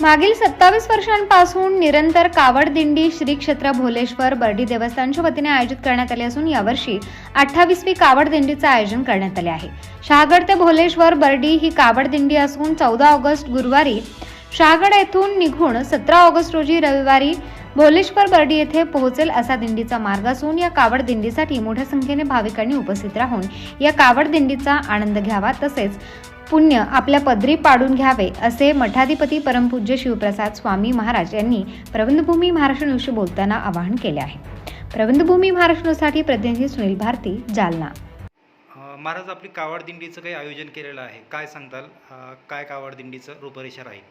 मागील सत्तावीस वर्षांपासून निरंतर कावड दिंडी श्री क्षेत्र भोलेश्वर बर्डी देवस्थानच्या वतीने आयोजित करण्यात आली असून यावर्षी अठ्ठावीसवी कावड दिंडीचं आयोजन करण्यात आले आहे. शहागड ते भोलेश्वर बर्डी ही कावड दिंडी असून चौदा ऑगस्ट गुरुवारी शहागड येथून निघून सतरा ऑगस्ट रोजी रविवारी भोलेश्वर बर्डी येथे पोहोचेल असा दिंडीचा मार्ग असून या कावड दिंडीसाठी मोठ्या संख्येने भाविकांनी उपस्थित राहून या कावड दिंडीचा आनंद घ्यावा तसेच पुण्य आपल्या पदरी पाडून घ्यावे असे मठाधिपती परमपूज्य शिवप्रसाद स्वामी महाराज यांनी प्रबंधभूमी महाराष्ट्र न्यूजशी बोलताना आवाहन केले आहे. प्रबंधभूमी महाराष्ट्र न्यूजसाठी प्रतिनिधी सुनील भारती जालना. महाराज आपली कावड दिंडीचं काही आयोजन केलेलं आहे. काय सांगताल? काय कावड दिंडीचं रूपरेषा राहील?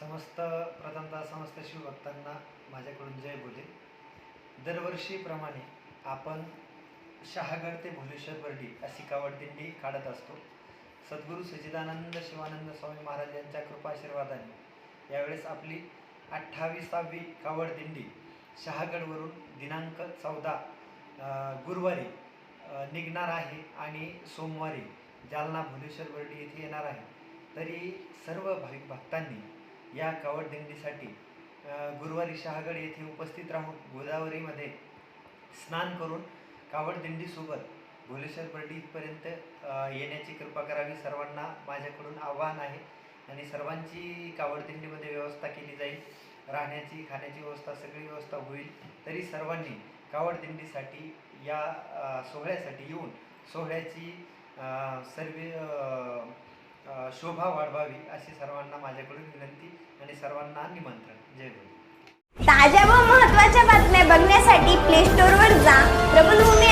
समस्त प्रथमतः समस्त शिवभक्तांना माझ्याकडून जय बोले. दरवर्षीप्रमाणे आपण शहागड ते भुलेश्वर बर्डी अशी कावड दिंडी काढत असतो. सद्गुरू सचिदानंद शिवानंद स्वामी महाराज यांच्या कृपाशीर्वादाने यावेळेस आपली अठ्ठावीसावी कावड दिंडी शहागडवरून दिनांक चौदा गुरुवारी निघणार आहे आणि सोमवारी जालना भुलेश्वर बर्डी येथे येणार आहे. तरी सर्व भाविक भक्तांनी या कावड दिंडीसाठी गुरुवारी शहागड येथे उपस्थित राहून गोदावरीमध्ये स्नान करून कावड दिंडीसोबत भोलेश्वर बर्डी इथपर्यंत येण्याची कृपा करावी सर्वांना. माझ्याकडून आव्हान आहे आणि सर्वांची कावडदिंडीमध्ये व्यवस्था केली जाईल. राहण्याची खाण्याची व्यवस्था सगळी व्यवस्था होईल. तरी सर्वांनी कावडदिंडीसाठी या सोहळ्यासाठी येऊन सोहळ्याची सर्व शोभा वाढवावी अशी सर्वांना माझ्याकडून विनंती आणि सर्वांना निमंत्रण. जय गुरु ताज्या व महत्त्वाच्या बातम्या बघण्यासाठी प्ले स्टोअरवर जा. प्रबलभूमी